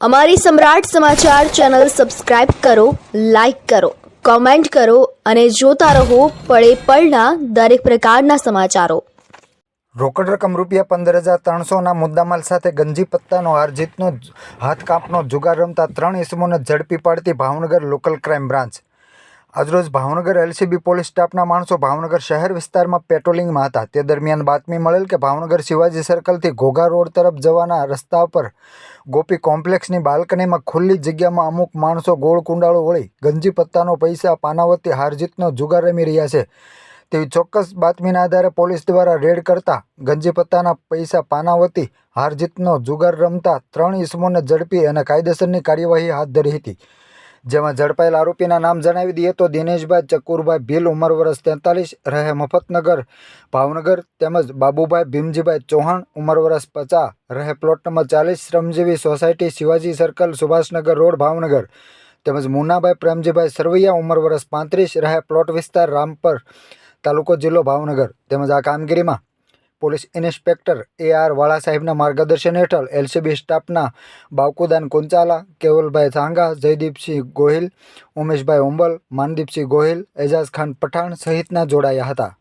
અમારી સમ્રાટ સમાચાર ચેનલ સબસ્ક્રાઇબ કરો, લાઇક કરો, કોમેન્ટ કરો અને જોતા રહો પળે પળના દરેક પ્રકારના સમાચારો. રોકડ રકમ રૂપિયા પંદર હજાર ત્રણસોના મુદ્દામાલ સાથે ગંજી પત્તાનો હાર જીતનો હાથ કાપનો જુગાર રમતા ત્રણ ઇસમોને ઝડપી પાડતી ભાવનગર લોકલ ક્રાઇમ બ્રાન્ચ. આજરોજ ભાવનગર એલસીબી પોલીસ સ્ટાફના માણસો ભાવનગર શહેર વિસ્તારમાં પેટ્રોલિંગમાં હતા. તે દરમિયાન બાતમી મળેલ કે ભાવનગર શિવાજી સર્કલથી ઘોઘા રોડ તરફ જવાના રસ્તા પર ગોપી કોમ્પ્લેક્સની બાલ્કનીમાં ખુલ્લી જગ્યામાં અમુક માણસો ગોળ કુંડાળો વળી ગંજી પત્તાનો પૈસા, પાનાવતી હારજીતનો જુગાર રમી રહ્યા છે. તેવી ચોક્કસ બાતમીના આધારે પોલીસ દ્વારા રેડ કરતા ગંજી પત્તાના પૈસા, પાનાવતી હારજીતનો જુગાર રમતા ત્રણ ઇસમોને ઝડપી અને કાયદેસરની કાર્યવાહી હાથ ધરી હતી. જેમાં ઝડપાયેલ આરોપીના નામ જણાવી દઈએ તો દિનેશભાઈ ચકુરભાઈ ભીલ, ઉંમર વર્ષ તેતાલીસ, રહે મફતનગર, ભાવનગર, તેમજ બાબુભાઈ ભીમજીભાઈ ચૌહાણ, ઉંમર વર્ષ પચાસ, રહે પ્લોટ નંબર ચાલીસ, Shramjivi society, Shivaji circle, Subhashnagar road, Bhavnagar. તેમજ મુન્નાભાઈ પ્રેમજીભાઈ સરવૈયા, ઉંમર વર્ષ પાંત્રીસ, રહે પ્લોટ વિસ્તાર, રામપર તાલુકો જિલ્લો, ભાવનગર. તેમજ આ કામગીરીમાં પોલીસ ઇન્સ્પેક્ટર એ આર વાળા સાહેબના માર્ગદર્શન હેઠળ એલસીબી સ્ટાફના બાવકુદાન કુંચાલા, કેવલભાઈ સાંગા, જયદીપસિંહ ગોહિલ, ઉમેશભાઈ ઉંબલ, માનદીપસિંહ ગોહિલ, એજાઝ ખાન પઠાણ સહિતના જોડાયા હતા.